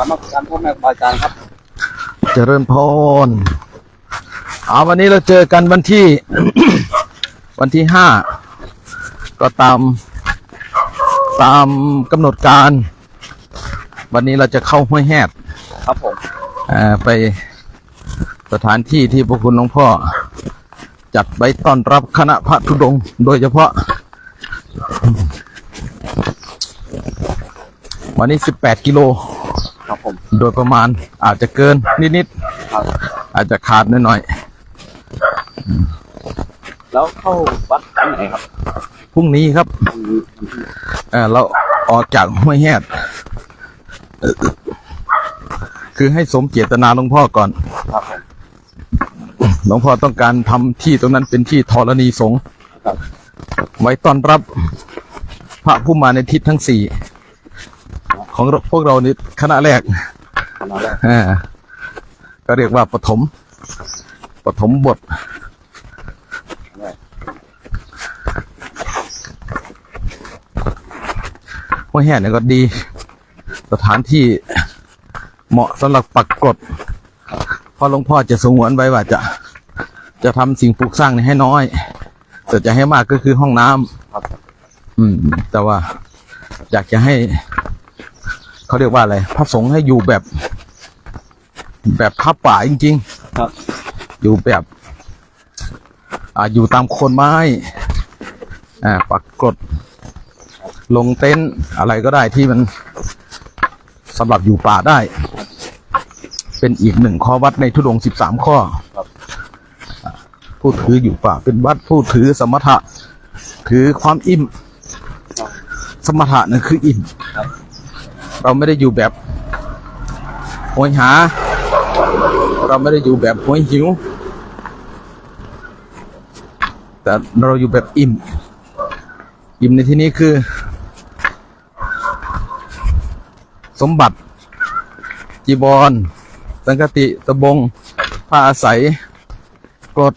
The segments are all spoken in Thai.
ามมาการพ่อแม่ครูอาจารย์ครับเจริญพรเอาวันนี้เราเจอกันวันที่ วันที่ห้าก็ตามตามกำหนดการ วันนี้เราจะเข้าห้วยแหดครับผมไปสถานที่ที่พระคุณหลวงพ่อ จัดไว้ต้อนรับคณะพระธุดง โดยเฉพาะ วันนี้18กิโลครับผม โดยประมาณอาจจะเกินนิดครับๆอาจจะขาดหน่อยแล้วเข้าวัดที่ไหนครับๆพรุ่งนี้ครับเอ่อเราออกจากห้วยแหดเอ่อคือให้สมเจตนาหลวงพ่อก่อนครับผมหลวงพ่อต้องการทำที่ตรงนั้นเป็นที่ธรณีสงฆ์ครับไว้ต้อนรับพระผู้มาในทิศทั้งสี่ของเราพวกเรานี่คณะแรก ขนาดแรกอ่าก็เรียกว่าปฐมปฐมบทห้วยแห่เนี่ยก็ดี สถานที่เหมาะสำหรับปักกรดเพราะหลวงพ่อจะสงวนไว้ว่าจะ จะทำสิ่งปลูกสร้างนี่ให้น้อยแต่จะให้มากก็คือห้องน้ำครับอืม แต่ว่า อยากจะให้ เขาเรียกว่าอะไร พระสงฆ์ให้อยู่แบบ แบบพระป่าจริงครับๆอยู่แบบอ่าอยู่ตามโคนไม้อ่าปักกรดลงเต็นท์อะไรก็ได้ที่มันสำหรับอยู่ป่าได้ เป็นอีกหนึ่งข้อวัดในทุดงสิบสามข้อครับผู้ถืออยู่ป่าเป็นวัดผู้ถือสมถะ ถือความอิ่ม สมถะนั่นคืออิ่มครับ เราไม่ได้อยู่แบบโหยหา เราไม่ได้อยู่แบบโหยหิว แต่เราอยู่แบบอิ่ม อิ่มในที่นี้คือ สมบัติ จีบอลสังกติตะบงผ้าอาศัยกรด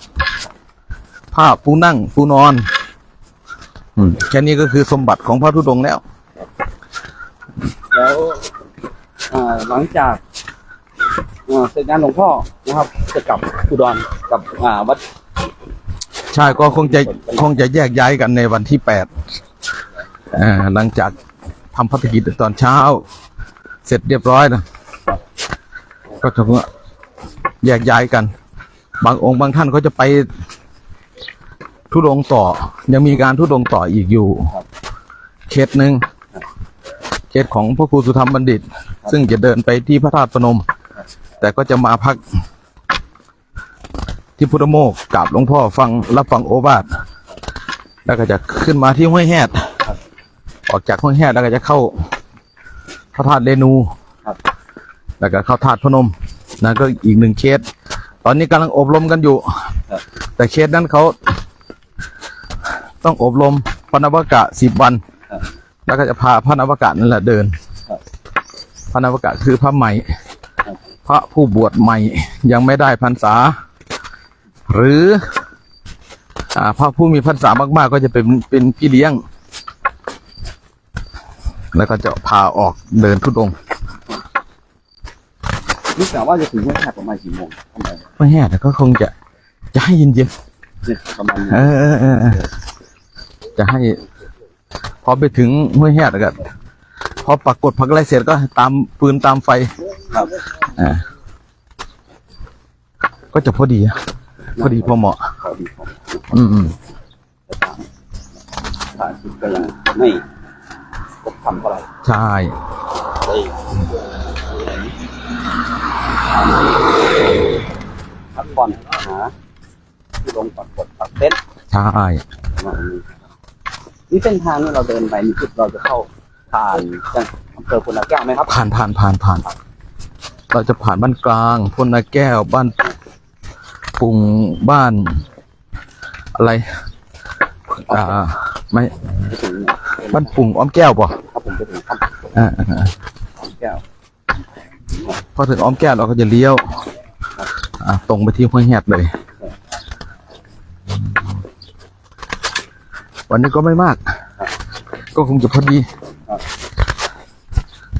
ผ้าปูนั่งปูนอนอแค่นี้ก็คือสมบัติของพระธุดงค์แล้วอ่า หลังจากเสร็จงานหลวงพ่อนะครับ จะกลับอุดรกับอ่าวัดใช่ก็คงจะคงจะแยกย้ายกันในวันที่แปดหลังจากทำพัฒกิจตอนเช้า เสร็จเรียบร้อยนะก็จะแยกย้ายกัน บางองค์บางท่านก็จะไปทุดงต่อ ยังมีการทุดงต่ออีกอยู่ เคสหนึ่ง เคสของพระครูสุธรรมบัณฑิต ซึ่งจะเดินไปที่พระธาตุพนม แต่ก็จะมาพัก ที่พุทธโมกกราบหลวงพ่อฟังรับฟังโอวาทแล้วก็จะขึ้นมาที่ห้วยแฮดออกจากห้วยแฮดแล้วก็จะเข้าพระธาตุเรนูแล้วก็เข้าธาตุพนมนั่นก็อีกหนึ่งเคสตอนนี้กำลังอบรมกันอยู่ แต่เคสนั้นเขา ต้องอบรมพระนวกะสิบวันครับ แล้วก็จะพาพระนวกะนั่นแหละเดินครับพระนวกะคือพระใหม่ พระผู้บวชใหม่ยังไม่ได้พรรษา หรืออ่าพระผู้มีพรรษามาก ๆ ก็จะเป็นเป็นพี่เลี้ยง แล้วก็จะพาออกเดินทุดงค์รู้สึกว่าจะถึงห้วยแคบประมาณกี่โมงทำไมไม่แห่แต่ก็คงจะจะให้เย็นเนี่ยประมาณๆนี้เออเออเออเออจะให้ พอไปถึงห้วยแห่แล้วก็พอปักกดพักอะไรเสร็จก็ตามปืนตามไฟครับอ่าก็จะพอดีอะพอดีพอเหมาะขอดีครับอืมอืมสถานที่ก็ยังไม่ครบทำเท่าไหร่ใช่พักผ่อนหาที่ลงปักกดปักเต็นท์ใช่ประมาณ นี้นี่เส้นทางนี่เราเดินไปนี่คือเราจะเข้าผ่านจังอำเภอพลนาแก้วไหมครับผ่านผ่านผ่านผ่าน เราจะผ่านบ้านกลางพลนาแก้วบ้านปุ่งบ้าน อะไร อ่า ไม่ไปถึงเนี่ยบ้านปุ่งอ้อมแก้วป่ะครับผมไปถึงคำอ่าอ่าอ่าแก้วพอถึงอ้อมแก้วเราก็จะเลี้ยว อ่าตรงไปที่ห้วยแหดเลย วันนี้ก็ไม่มาก ก็คงจะพอดี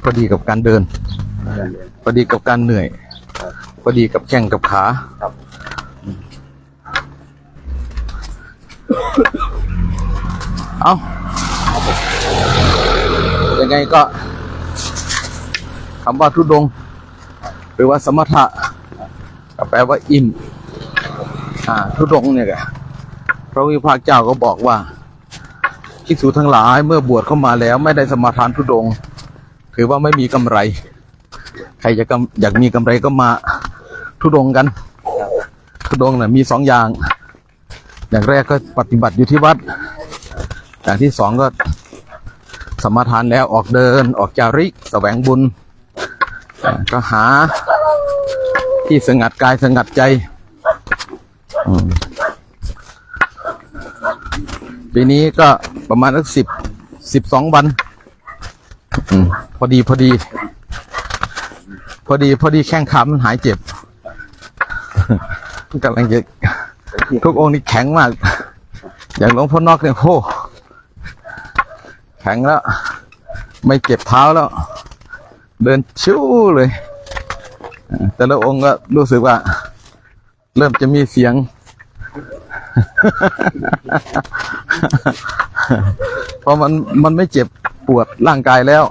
พอดีกับการเดิน พอดีกับการเหนื่อย พอดีกับแข้งกับขาเอายังไงก็คำว่าทุดง หรือว่าสมถะก็แปลว่าอิ่ม อ่า ทุดงเนี่ยแก็พระวิภาคเจ้าก็บอกว่า ภิกษุทั้งหลายเมื่อบวชเข้ามาแล้วไม่ได้สมาทานทุดงค์ถือว่าไม่มีกำไร ใครจะกอยากมีกำไรก็มาทุดงกัน ทุดงค์น่ะมีสองอย่าง อย่างแรกก็ปฏิบัติอยู่ที่วัด อย่างที่สองก็สมาทานแล้วออกเดินออกจาริกแสวงบุญ ก็หาที่สงัดกายสงัดใจปีนี้ก็ ประมาณสักสิบสิบสองวันอพอดีพอดี พอดีพอดีแข้งขามันหายเจ็บกำลังจะทุกองค์นี่แข็งมาก อย่างหลวงพ่อนอกเนี่ยโอ้แข็งแล้ว ไม่เจ็บเท้าแล้ว เดินชิวเลย แต่ละองค์ก็รู้สึกว่า เริ่มจะมีเสียง เพราะมันมันไม่เจ็บปวดร่างกายแล้ว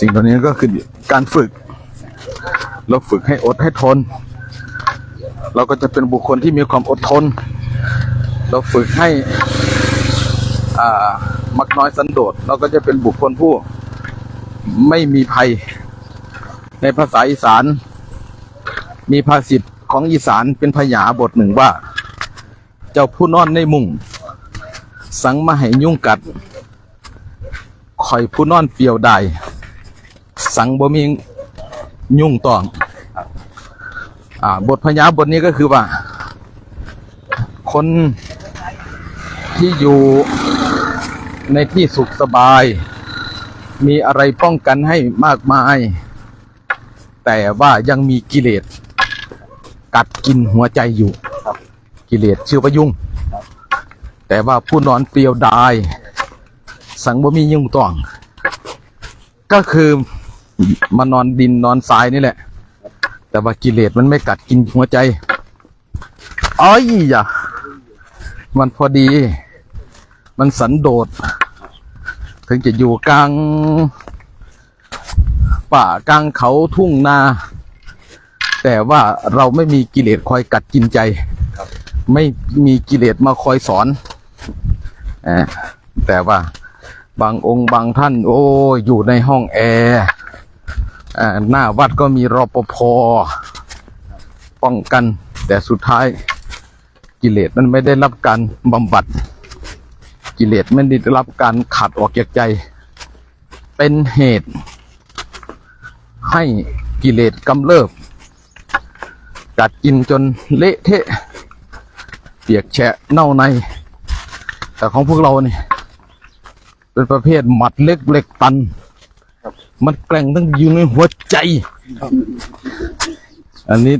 สิ่งเหล่านี้ก็คือการฝึก เราฝึกให้อดให้ทน เราก็จะเป็นบุคคลที่มีความอดทน เราฝึกให้อ่ามักน้อยสันโดษเราก็จะเป็นบุคคลผู้ไม่มีภัย ในภาษาอีสาน มีภาษิตของอีสานเป็นพยาบทหนึ่งว่า เจ้าผู้นอนในมุงสังมาให้ยุ่งกัดคอยผู้นอนเปียวได้สังบ่มียุ่งตองอ่า บทพยาบทนี้ก็คือว่า คนที่อยู่ในที่สุขสบาย มีอะไรป้องกันให้มากมาย แต่ว่ายังมีกิเลสกัดกินหัวใจอยู่ กิเลสชื่อว่ายุ่ง แต่ว่าผู้นอนเปรียวดาย สังบ่มียุ่งต้อง ก็คือมานอนดินนอนทรายนี่แหละ แต่ว่ากิเลสมันไม่กัดกินหัวใจอ้อยอย่ามันพอดี มันสันโดษ ถึงจะอยู่กลาง ป่ากลางเขาทุ่งนา แต่ว่าเราไม่มีกิเลสคอยกัดกินใจ ไม่มีกิเลสมาคอยสอนอแต่ว่าบางองค์บางท่าน โอ้ยอยู่ในห้องแอร์หน้าวัดก็มีรปภป้องกัน แต่สุดท้ายกิเลสมันไม่ได้รับการบำบัด กิเลสไม่ได้รับการขัดออกจากใจ เป็นเหตุ ให้กิเลสกำเริบกัดกินจนเละเทะ ปียกแฉะเน่าใน แต่ของพวกเราเนี่ยเป็นประเภทหมัดเล็กเหล็กตัน มันแกร่งตั้งอยู่ในหัวใจ อันนี้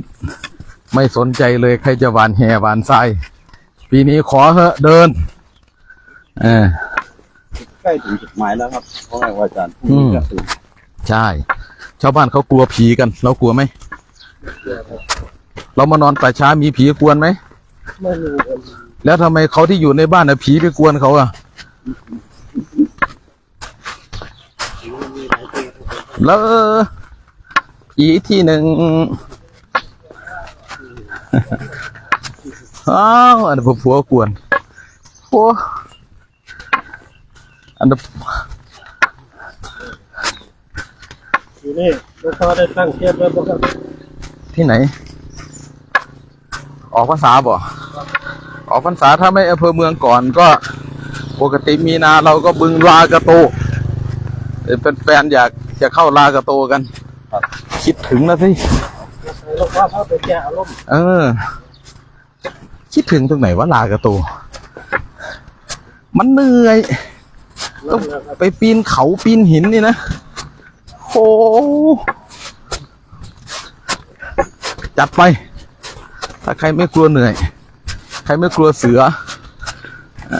ไม่สนใจเลยใครจะหวานแห่หวานทราย ปีนี้ขอเหอะเดินเออใกล้ถึงจุดหมายแล้วครับเพราะว่าอาจารย์อืมใช่ ชาวบ้านเขากลัวผีกัน เรากลัวไหม เรามานอนป่าช้ามีผีกวนไหม ไม่รู้แล้วทำไมเขาที่อยู่ในบ้านน่ะผีไปกวนเขาอะแล้วอีกที่หนึ่งอ้าวอันนี้นผัวกวนผัวอันนี้นทีนี้หลวงพ่อได้ตั้งเทียบไว้บ่ครับที่ไหน ออกพรรษาบ่ออกพรรษาถ้าไม่อำเภอเมืองก่อนก็ปกติมีนาเราก็บึงลากระโตเป็นแฟนๆอยากจะเข้าลากระโตกันคิดถึงแล้วสิหลวงพ่อเข้าไปแก้อารมณ์เออ คิดถึงตรงไหนว่าลากระโต มันเหนื่อยนั่นนะครับไปปีนเขาปีนหินนี่นะโหจัดไป ถ้าใครไม่กลัวเหนื่อย ใครไม่กลัวเสืออ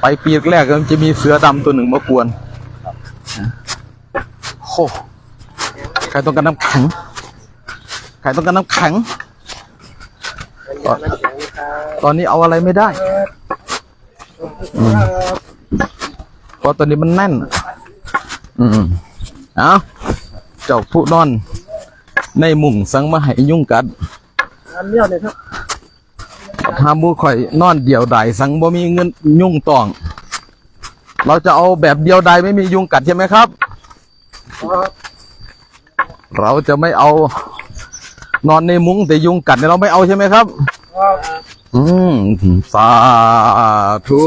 ไปปีแรกก็จะมีเสือดำตัวหนึ่งมากวนโอะใครต้องการน้ำแข็ง ใครต้องการน้ำแข็ง ตอนนี้เอาอะไรไม่ได้เพราะตอนนี้มันแน่น อืมเอาเจ้าผู้นอน ในมุงสังมาให้ยุ่งกัด อันเนี้ยเนี่ยครับถ้าหมูข่อยนอนเดียวดายสังบ่มีเงินยุ่งตอง เราจะเอาแบบเดียวดายไม่มียุงกัดใช่ไหมครับครับ เราจะไม่เอา นอนในมุ้งแต่ยุงกัดเนี่ยเราไม่เอาใช่ไหมครับครับอืมสาธุ